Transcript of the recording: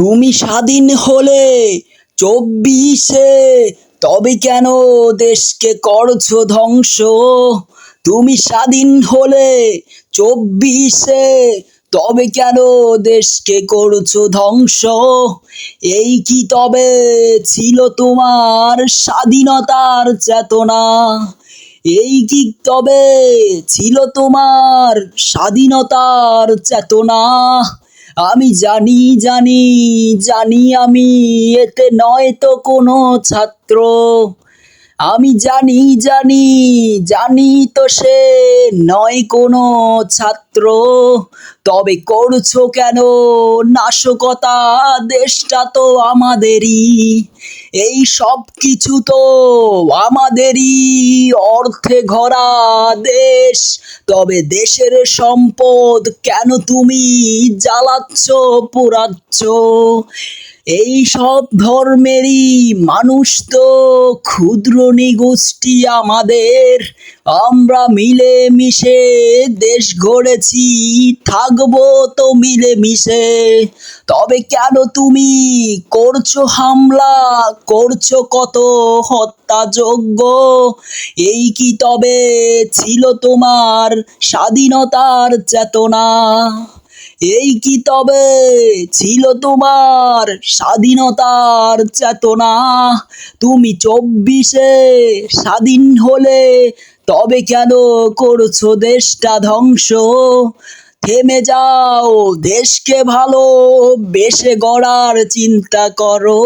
তুমি স্বাধীন হলে চব্বিশে, তবে কেন দেশকে করছ ধ্বংস? তুমি স্বাধীন হলে চব্বিশে, তবে কেন দেশকে করছ ধ্বংস? এই কি তবে ছিল তোমার স্বাধীনতার চেতনা? এই কি তবে ছিল তোমার স্বাধীনতার চেতনা? আমি জানি জানি জানি আমি, এতে নয় তো কোনো ছাত্র। আমি জানি জানি জানি তো সে নয় কোনো ছাত্র। তবে করছ কেন? নাশকতা দেশটা তো আমাদেরই। এই সব কিছু তো আমাদেরই। অর্থে ভরা দেশ তবে দেশের সম্পদ কেন তুমি জ্বালাচ্ছ পোড়াচ্ছ? এই সব ধর্মেরই মানুষ তো ক্ষুদ্র নিগোষ্ঠী আমাদের। আমরা মিলে মিশে দেশ গড়েছি, থাকব তো মিলে মিশে তবে কেন তুমি করছ হামলা, করছ কত হত্যাযোগ্য এই কি তবে ছিল তোমার স্বাধীনতার চেতনা? এই কি তবে ছিল তোমার স্বাধীনতার চেতনা? তুমি চব্বিশে স্বাধীন হলে তবে কেন করছ দেশটা ধ্বংস? থেমে যাও, দেশকে ভালো বেশে গড়ার চিন্তা করো।